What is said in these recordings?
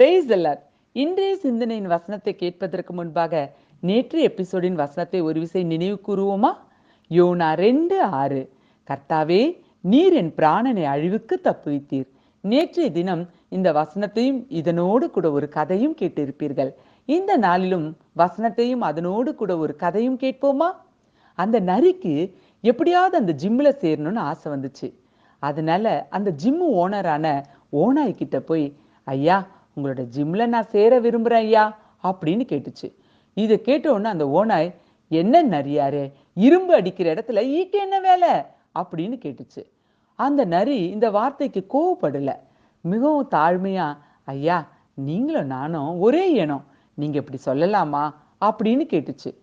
Brace அல்லார் இன்றைய சிந்தனையின் வசனத்தை கேட்பதற்கு முன்பாக நேற்று எபிசோடின் வசனத்தை ஒரு விசை நினைவு கூறுவோமா? யோனா ரெண்டு ஆறு. கர்த்தாவே நீர் என் பிராணனை அழிவுக்கு தப்புவித்தீர். நேற்றைய தினம் இந்த வசனத்தையும் இதனோடு கூட ஒரு கதையும் கேட்டிருப்பீர்கள். இந்த நாளிலும் வசனத்தையும் அதனோடு கூட ஒரு கதையும் கேட்போமா? அந்த நரிக்கு எப்படியாவது அந்த ஜிம்ல சேரணும்னு ஆசை வந்துச்சு. அதனால அந்த ஜிம்மு ஓனரான ஓனாய் கிட்ட போய் ஐயா உங்களோட ஜிம்ல நான் சேர விரும்புறேன் ஐயா அப்படின்னு கேட்டுச்சு. இதை கேட்ட அந்த ஓனாய் என்ன நரியாரு இரும்பு அடிக்கிற இடத்துல ஈக்கு என்ன வேலை? அப்படின்னு கேட்டுச்சு. அந்த நரி இந்த வார்த்தைக்கு கோவப்படல. மிகவும் தாழ்மையா ஐயா நீங்களும் நானும் ஒரே இனம். நீங்க இப்படி சொல்லலாமா? அப்படின்னு கேட்டுச்சு.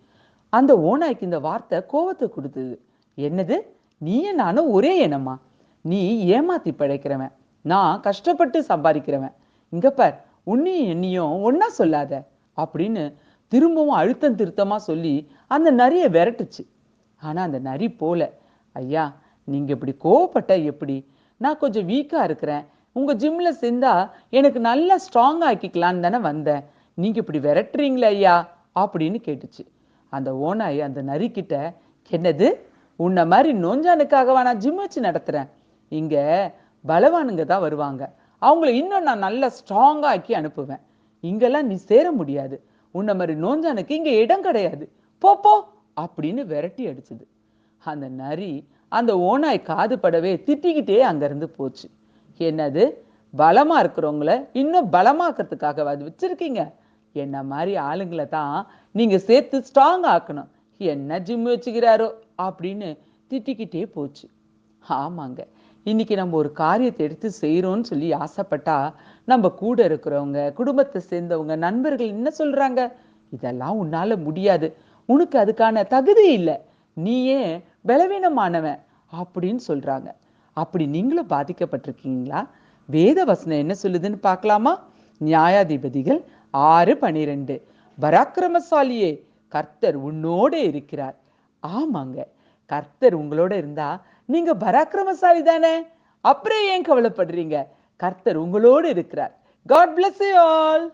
அந்த ஓனாய்க்கு இந்த வார்த்தை கோவத்தை கொடுத்தது. என்னது? நீயும் நானும் ஒரே இனமா? நீ ஏமாத்தி பிழைக்கிறவன். நான் கஷ்டப்பட்டு சம்பாதிக்கிறவன். இங்கே பார் உன்னையும் என்னையும் ஒன்னா சொல்லாத அப்படின்னு திரும்பவும் அழுத்தம் திருத்தமா சொல்லி அந்த நரியை விரட்டுச்சு. ஆனா அந்த நரி போல ஐயா நீங்க இப்படி கோவப்பட்ட எப்படி? நான் கொஞ்சம் வீக்கா இருக்கிறேன். உங்க ஜிம்ல சேர்ந்தா எனக்கு நல்லா ஸ்ட்ராங் ஆக்கிக்கலான்னு தானே வந்தேன். நீங்க இப்படி விரட்டுறீங்களே ஐயா அப்படின்னு கேட்டுச்சு. அந்த ஓனாய் அந்த நரி கிட்ட என்னது? உன்னை மாதிரி நோஞ்சானுக்காகவா நான் ஜிம் வச்சு நடத்துறேன்? இங்க பலவானுங்க தான் வருவாங்க. அவங்கள இன்னும் நான் நல்லா ஸ்ட்ராங்காக ஆக்கி அனுப்புவேன். இங்கெல்லாம் நீ சேர முடியாது. உன்னை மாதிரி நோஞ்சானுக்கு இங்கே இடம் கிடையாது. போ போ அப்படின்னு விரட்டி அடிச்சுது. அந்த நரி அந்த ஓனாய் காது படவே திட்டிக்கிட்டே அங்கேருந்து போச்சு. என்னது? பலமாக இருக்கிறவங்கள இன்னும் பலமாக்கிறதுக்காக அது வச்சிருக்கீங்க? என்ன மாதிரி ஆளுங்களை தான் நீங்கள் சேர்த்து ஸ்ட்ராங் ஆக்கணும். என்ன ஜிம் வச்சுக்கிறாரோ அப்படின்னு திட்டிக்கிட்டே போச்சு. ஆமாங்க. இன்னைக்கு நம்ம ஒரு காரியத்தை எடுத்து செய்யறோம்னு சொல்லி ஆசைப்பட்டா நம்ம கூட இருக்கிறவங்க குடும்பத்தை சேர்ந்தவங்க நண்பர்கள் என்ன சொல்றாங்க? இதெல்லாம் உன்னால முடியாது. உனக்கு அதுக்கான தகுதி இல்லை. நீயே பலவீனமானவன் அப்படின்னு சொல்றாங்க. அப்படி நீங்களும் பாதிக்கப்பட்டிருக்கீங்களா? வேத வசனம் என்ன சொல்லுதுன்னு பார்க்கலாமா? நியாயாதிபதிகள் ஆறு பனிரெண்டு. பராக்கிரமசாலியே கர்த்தர் உன்னோட இருக்கிறார். ஆமாங்க. கர்த்தர் உங்களோட இருந்தா நீங்க பராக்கிரமசாலி தானே? அப்புறம் ஏன் கவலைப்படுறீங்க? கர்த்தர் உங்களோடு இருக்கிறார். God bless you all